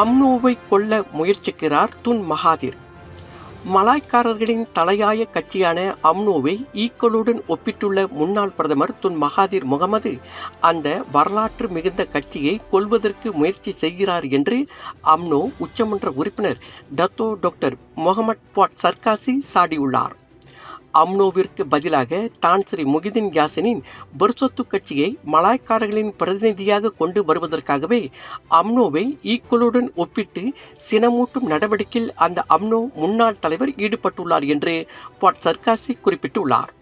அம்னோவை கொல்ல முயற்சிக்கிறார் Tun Mahathir. மலாய்க்காரர்களின் தலையாய கட்சியான அம்னோவை ஈக்களுடன் ஒப்பிட்டுள்ள முன்னாள் பிரதமர் துன் மகாதிர் முகமது அந்த வரலாற்று மிகுந்த கட்சியை கொள்வதற்கு முயற்சி செய்கிறார் என்று அம்னோ உச்சமன்ற உறுப்பினர் Datuk doctor Mohamad Puad Zarkashi சாடியுள்ளார். அம்னோவிற்கு பதிலாக தான் ஸ்ரீ முகிதின் யாசினின் பர்சொத்து கட்சியை மலாய்க்காரர்களின் பிரதிநிதியாக கொண்டு வருவதற்காகவே அம்னோவை ஈக்குவலுடன் ஒப்பிட்டு சினமூட்டும் நடவடிக்கையில் அந்த அம்னோ முன்னாள் தலைவர் ஈடுபட்டுள்ளார் என்று பாட் சர்காசி குறிப்பிட்டுள்ளார்.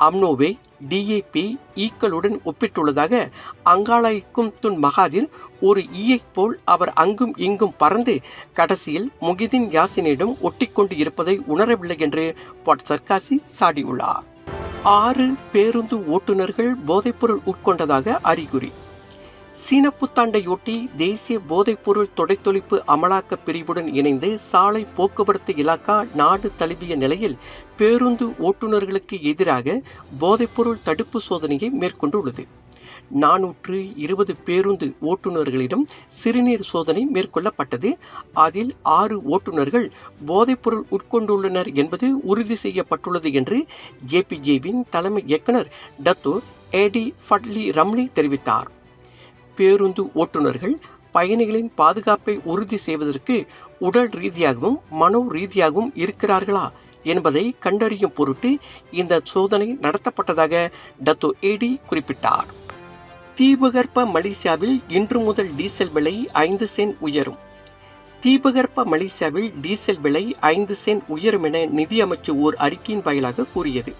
அம்னோவை டிஏபி ஈக்களுடன் ஒப்பிட்டுள்ளதாக அங்காளாய்க்கும் துன் மகாதிர் ஒரு ஈயைப் போல் அவர் அங்கும் இங்கும் பறந்து கடைசியில் முகிதின் யாசினிடம் ஒட்டிக்கொண்டு இருப்பதை உணரவில்லை என்று பாட் சர்காசி சாடியுள்ளார். ஆறு பேருந்து ஓட்டுநர்கள் போதைப்பொருள் உட்கொண்டதாக அறிகுறி. சீன புத்தாண்டையொட்டி தேசிய போதைப்பொருள் தொடைத்தொழிப்பு அமலாக்க பிரிவுடன் இணைந்து சாலை போக்குவரத்து இலாக்கா நாடு தழுவிய நிலையில் பேருந்து ஓட்டுநர்களுக்கு எதிராக போதைப்பொருள் தடுப்பு சோதனையை மேற்கொண்டுள்ளது. நானூற்று இருபது பேருந்து ஓட்டுநர்களிடம் சிறுநீர் சோதனை மேற்கொள்ளப்பட்டது. அதில் ஆறு ஓட்டுநர்கள் போதைப்பொருள் உட்கொண்டுள்ளனர் என்பது உறுதி செய்யப்பட்டுள்ளது என்று ஜேபிஜேவின் தலைமை இயக்குனர் டத்தோர் ஏடி ஃபட்லி ரம்லி தெரிவித்தார். பேருந்து ஓட்டுநர்கள் பயணிகளின் பாதுகாப்பை உறுதி செய்வதற்கு உடல் ரீதியாகவும் மனோ ரீதியாகவும் இருக்கிறார்களா என்பதை கண்டறியும் பொருட்டு இந்த சோதனை நடத்தப்பட்டதாக டத்தோ ஏடி குறிப்பிட்டார். தீபகற்ப மலேசியாவில் இன்று முதல் டீசல் விலை ஐந்து சென்ட் உயரும். தீபகற்ப மலேசியாவில் டீசல் விலை ஐந்து சென்ட் உயரும் என நிதியமைச்சு ஓர் அறிக்கையின் வாயிலாக கூறியது.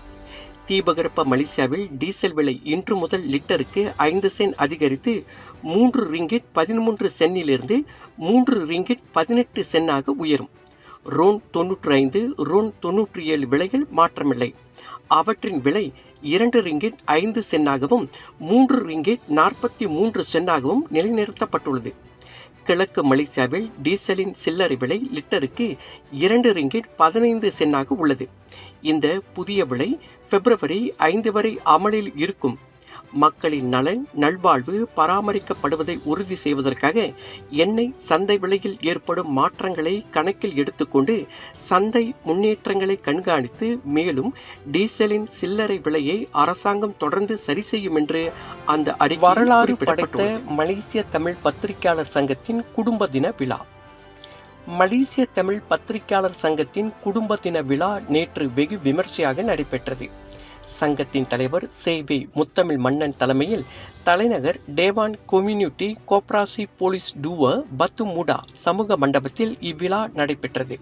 தீபகற்ப மலேசியாவில் டீசல் விலை இன்று முதல் லிட்டருக்கு ஐந்து சென்ட் அதிகரித்து மூன்று ரிங்கிட் பதிமூன்று சென்னிலிருந்து மூன்று ரிங்கிட் பதினெட்டு சென்னாக உயரும். ரோன் தொன்னூற்றி ஐந்து ரோன் தொன்னூற்றி ஏழு விலைகள் மாற்றமில்லை. அவற்றின் விலை இரண்டு ரிங்கிட் ஐந்து சென்னாகவும் மூன்று ரிங்கிட் நாற்பத்தி மூன்று சென்னாகவும் நிலைநிறுத்தப்பட்டுள்ளது. கிழக்கு மலேசியாவில் டீசலின் சில்லறை விலை லிட்டருக்கு இரண்டு ரிங்கிட் பதினைந்து சென்னாக உள்ளது. இந்த புதிய விலை பிப்ரவரி ஐந்து வரை அமலில் இருக்கும். மக்களின் நலன் நல்வாழ்வு பராமரிக்கப்படுவதை உறுதி செய்வதற்காக எண்ணெய் சந்தை விலையில் ஏற்படும் மாற்றங்களை கணக்கில் எடுத்துக்கொண்டு சந்தை முன்னேற்றங்களை கண்காணித்து மேலும் டீசலின் சில்லறை விலையை அரசாங்கம் தொடர்ந்து சரி செய்யும் என்று அந்த வரலாறு படைத்த மலேசிய தமிழ் பத்திரிகையாளர் சங்கத்தின் குடும்ப தின விழா. மலேசிய தமிழ் பத்திரிகையாளர் சங்கத்தின் குடும்ப தின விழா நேற்று வெகு விமர்சையாக நடைபெற்றது. சங்கத்தின் தலைவர் சேவை முத்தமிழ் மன்னன் தலைமையில் தலைநகர் டேவான் கொம்யூனிட்டி கோப்ராசி போலீஸ் டூவ பத்து மூடா சமூக மண்டபத்தில் இவ்விழா நடைபெற்றது.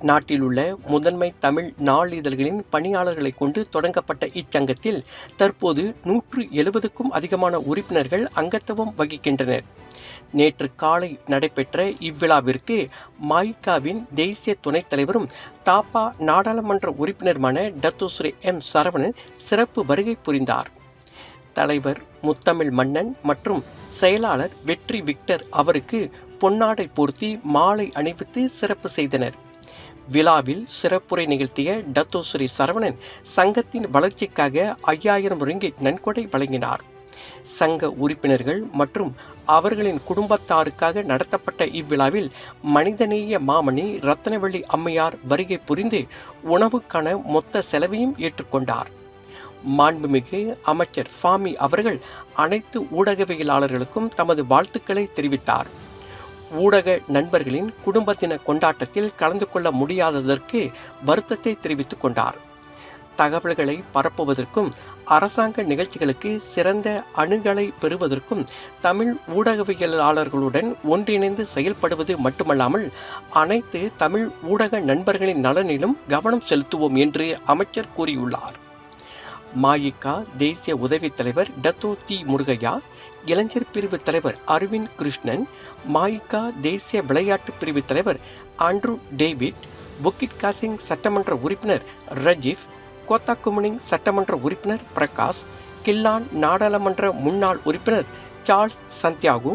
நாட்டில் உள்ள முதன்மை தமிழ் நாளிதழ்களின் பணியாளர்களை கொண்டு தொடங்கப்பட்ட இச்சங்கத்தில் தற்போது நூற்று எழுபதுக்கும் அதிகமான உறுப்பினர்கள் அங்கத்துவம் வகிக்கின்றனர். நேற்று காலை நடைபெற்ற இவ்விழாவிற்கு மாயிகாவின் தேசிய துணைத் தலைவரும் தாப்பா நாடாளுமன்ற உறுப்பினருமான டத்துஸ்ரீ எம் சரவணன் சிறப்பு வருகை புரிந்தார். தலைவர் முத்தமிழ் மன்னன் மற்றும் செயலாளர் வெற்றி விக்டர் அவருக்கு பொன்னாடை போர்த்தி மாலை அணிவித்து சிறப்பு செய்தனர். விழாவில் சிறப்புரை நிகழ்த்திய டத்தோஸ்ரீ சரவணன் சங்கத்தின் வளர்ச்சிக்காக ஐயாயிரம் ரிங்கிட் நன்கொடை வழங்கினார். சங்க உறுப்பினர்கள் மற்றும் அவர்களின் குடும்பத்தாருக்காக நடத்தப்பட்ட இவ்விழாவில் மனிதநேய மாமணி ரத்னவள்ளி அம்மையார் வருகை புரிந்து உணவுக்கான மொத்த செலவையும் ஏற்றுக்கொண்டார். மாண்புமிகு அமைச்சர் ஃபாமி அவர்கள் அனைத்து ஊடகவியலாளர்களுக்கும் தமது வாழ்த்துக்களை தெரிவித்தார். ஊடக நண்பர்களின் குடும்ப தின கொண்டாட்டத்தில் கலந்து கொள்ள முடியாததற்கு வருத்தத்தை தெரிவித்துக் கொண்டார். தகவல்களை பரப்புவதற்கும் அரசாங்க நிகழ்ச்சிகளுக்கு சிறந்த அணுகலை பெறுவதற்கும் தமிழ் ஊடகவியலாளர்களுடன் ஒன்றிணைந்து செயல்படுவது மட்டுமல்லாமல் அனைத்து தமிழ் ஊடக நண்பர்களின் நலனிலும் கவனம் செலுத்துவோம் என்று அமைச்சர் கூறியுள்ளார். மாயிகா தேசிய உதவித் தலைவர் டத்தோ தி முருகையா இளைஞர் பிரிவு தலைவர் அரவிந்த் கிருஷ்ணன் மாயிகா தேசிய விளையாட்டு பிரிவு தலைவர் ஆண்ட்ரூ டேவிட் புக்கிட் காசிங் சட்டமன்ற உறுப்பினர் ரஜீவ் கோத்தாக்குமனிங் சட்டமன்ற உறுப்பினர் பிரகாஷ் கில்லான் நாடாளுமன்ற முன்னாள் உறுப்பினர் சார்ல்ஸ் சந்தியாகு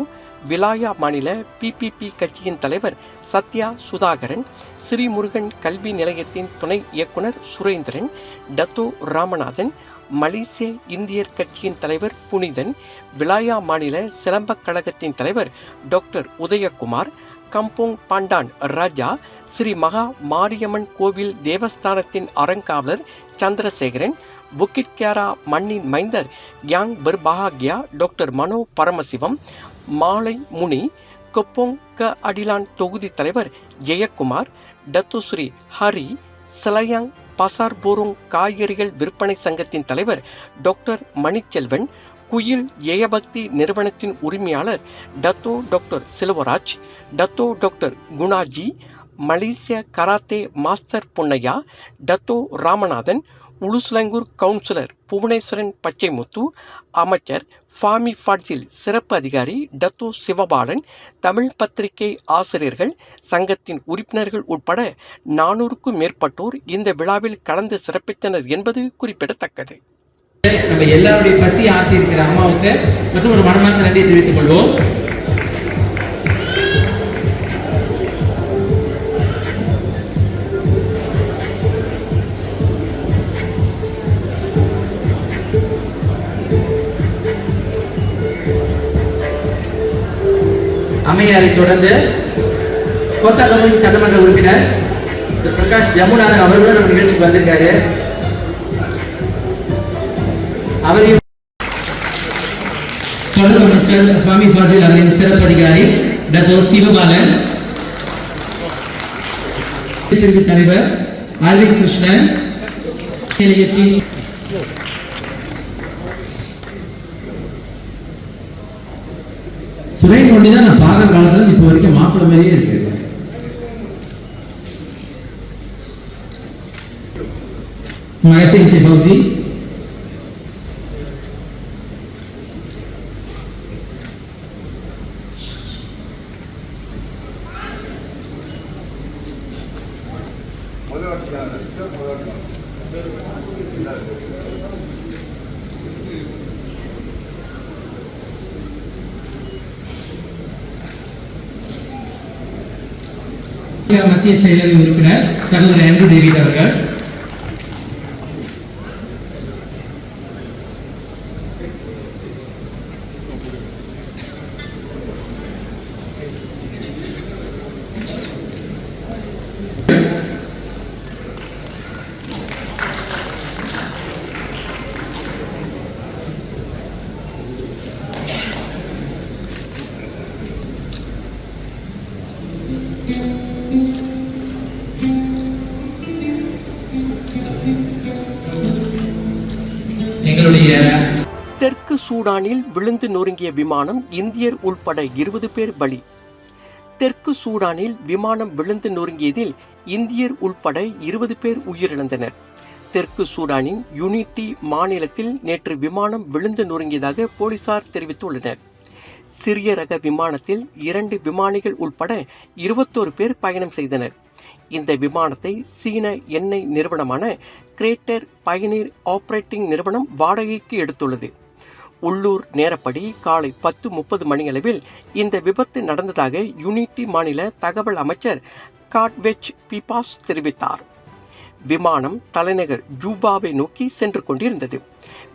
விலாயா மாநில பிபிபி கட்சியின் தலைவர் சத்யா சுதாகரன் ஸ்ரீமுருகன் கல்வி நிலையத்தின் துணை இயக்குனர் சுரேந்திரன் டத்தோ ராமநாதன் மலேசிய இந்தியர் கட்சியின் தலைவர் புனிதன் விலாயா மாநில சிலம்பக் கழகத்தின் தலைவர் doctor Udayakumar Kampung Pandan Raja Sri Maha Mariamman கோவில் தேவஸ்தானத்தின் அறங்காவலர் சந்திரசேகரன் புக்கிட்கியாரா மண்ணின் மைந்தர் Yang Berbahagia doctor Mano Paramasivam மாலை முனி கொப்போங் க அடிலான் தொகுதி தலைவர் Jayakumar Datuk Seri Hari Selayang Pasar Borong காய்கறிகள் விற்பனை சங்கத்தின் தலைவர் டாக்டர் மணிச்செல்வன் குயில் ஜெயபக்தி நிறுவனத்தின் உரிமையாளர் Datuk doctor Selvaraj Datuk doctor Gunaji மலேசிய karate master Ponnaiah Datuk Ramanathan Ulu Selangor councillor Bhuvaneswaran Pachaimuthu அமைச்சர் ஃபாமி ஃபாட்சில் சிறப்பு அதிகாரி டத்தோ சிவபாலன் தமிழ் பத்திரிகை ஆசிரியர்கள் சங்கத்தின் உறுப்பினர்கள் உட்பட நானூறுக்கும் மேற்பட்டோர் இந்த விழாவில் கலந்து சிறப்பித்தனர் என்பது குறிப்பிடத்தக்கது. நம்ம எல்லாருடைய பசி ஆத்தி இருக்கிற அம்மாவுக்கு மற்றும் ஒரு மனமார்ந்த நன்றியை தெரிவித்துக் கொள்வோம். அம்மையாரை தொடர்ந்து கோத்தா கமிட்டி சட்டமன்ற உறுப்பினர் பிரகாஷ் ஜமுனாதன் அவர்களும் நம்ம நிகழ்ச்சிக்கு வந்திருக்காரு. அவரையும் தொடர்பு அமைச்சர் சுவாமி ஃபாசில் அவரின் சிறப்பு அதிகாரி டாக்டர் சிவபாலன் பிரிவு தலைவர் அரவிந்த் கிருஷ்ணன் நிலையத்தின் சுரை ஒண்டி தான் நான் பார்க்குற காலத்துல இப்போ வரைக்கும் மாப்பிள்ள மாதிரியே இருக்கு. மகசின் சிபௌசி மத்திய செயலக உறுப்பினர் சகோதரர் அன்பு டேவிட் அவர்கள். எங்களுடைய தெற்கு சூடானில் விழுந்து நொறுங்கிய விமானம் இந்தியர் உள்பட இருபது பேர் பலி. தெற்கு சூடானில் விமானம் விழுந்து நொறுங்கியதில் இந்தியர் உள்பட இருபது பேர் உயிரிழந்தனர். தெற்கு சூடானின் யூனிட்டி மாநிலத்தில் நேற்று விமானம் விழுந்து நொறுங்கியதாக போலீசார் தெரிவித்துள்ளனர். சிறிய ரக விமானத்தில் இரண்டு விமானிகள் உள்பட இருபத்தோரு பேர் பயணம் செய்தனர். இந்த விமானத்தை சீன எண்ணெய் நிறுவனமான கிரேட்டர் பயனீர் ஆப்ரேட்டிங் நிறுவனம் வாடகைக்கு எடுத்துள்ளது. உள்ளூர் நேரப்படி காலை பத்து முப்பது மணியளவில் இந்த விபத்து நடந்ததாக யுனிட்டி மாநில தகவல் அமைச்சர் காட்வெச் பிபாஸ் தெரிவித்தார். விமானம் தலைநகர் ஜூபாவை நோக்கி சென்று கொண்டிருந்தது.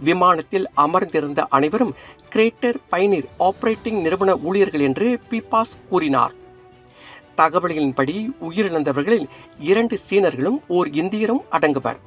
விமானத்தில் அமர்ந்திருந்த அனைவரும் கிரேட்டர் பயனீர் ஆபரேட்டிங் நிறுவன ஊழியர்கள் என்று பிபாஸ் கூறினார். தகவல்களின்படி உயிரிழந்தவர்களில் இரண்டு சீனர்களும் ஓர் இந்தியரும் அடங்குவர்.